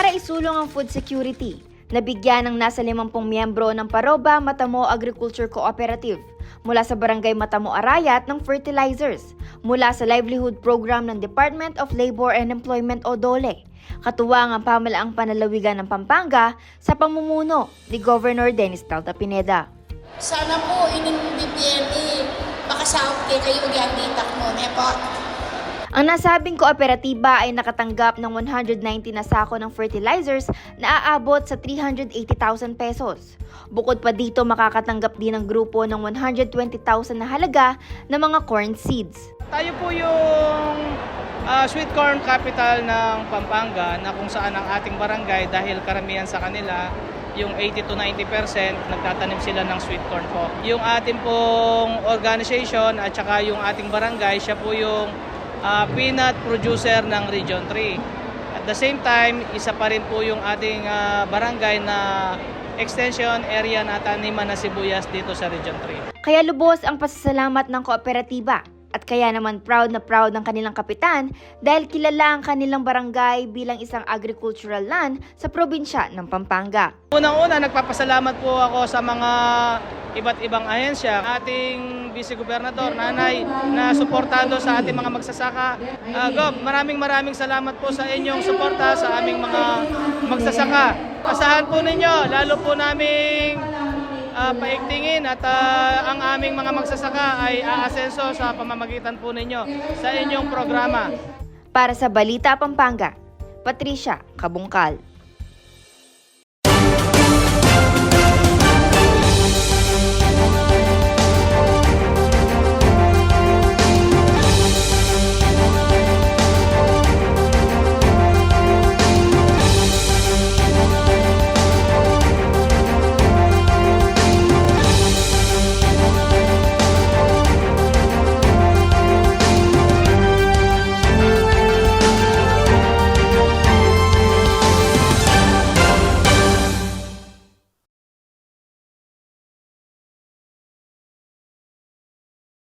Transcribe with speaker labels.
Speaker 1: Para isulong ang food security, nabigyan ng nasa 50 miyembro ng Paroba Matamo Agriculture Cooperative mula sa Barangay Matamo Arayat ng fertilizers mula sa livelihood program ng Department of Labor and Employment o DOLE. Katuwang ang pamalaang panalawigan ng Pampanga sa pamumuno ni Governor Dennis Talta Pineda.
Speaker 2: Sana po ining BPME makasaop kay kayo gianditak mo, ne po.
Speaker 1: Ang nasabing kooperatiba ay nakatanggap ng 190 na sako ng fertilizers na aabot sa 380,000 pesos. Bukod pa dito, makakatanggap din ang grupo ng 120,000 na halaga ng mga corn seeds.
Speaker 3: Tayo po yung ah, sweet corn capital ng Pampanga na kung saan ang ating barangay dahil karamihan sa kanila yung 80 to 90% nagtatanim sila ng sweet corn po. Yung ating pong organization at saka yung ating barangay, siya po yung ah, peanut producer ng Region 3. At the same time, isa pa rin po yung ating ah, barangay na extension area na taniman na sibuyas dito sa Region 3.
Speaker 1: Kaya lubos ang pasasalamat ng kooperatiba at kaya naman proud na proud ng kanilang kapitan dahil kilala ang kanilang barangay bilang isang agricultural land sa probinsya ng Pampanga.
Speaker 3: Unang-una, nagpapasalamat po ako sa mga iba't ibang ahensya. Ating Vice Gobernador, Nanay, na suportado sa ating mga magsasaka. Ah, Gob, maraming maraming salamat po sa inyong suporta sa aming mga magsasaka. Asahan po ninyo, lalo po naming ah, paigtingin at ah, ang aming mga magsasaka ay aasenso sa pamamagitan po ninyo sa inyong programa.
Speaker 1: Para sa Balita Pampanga, Patricia Kabungkal.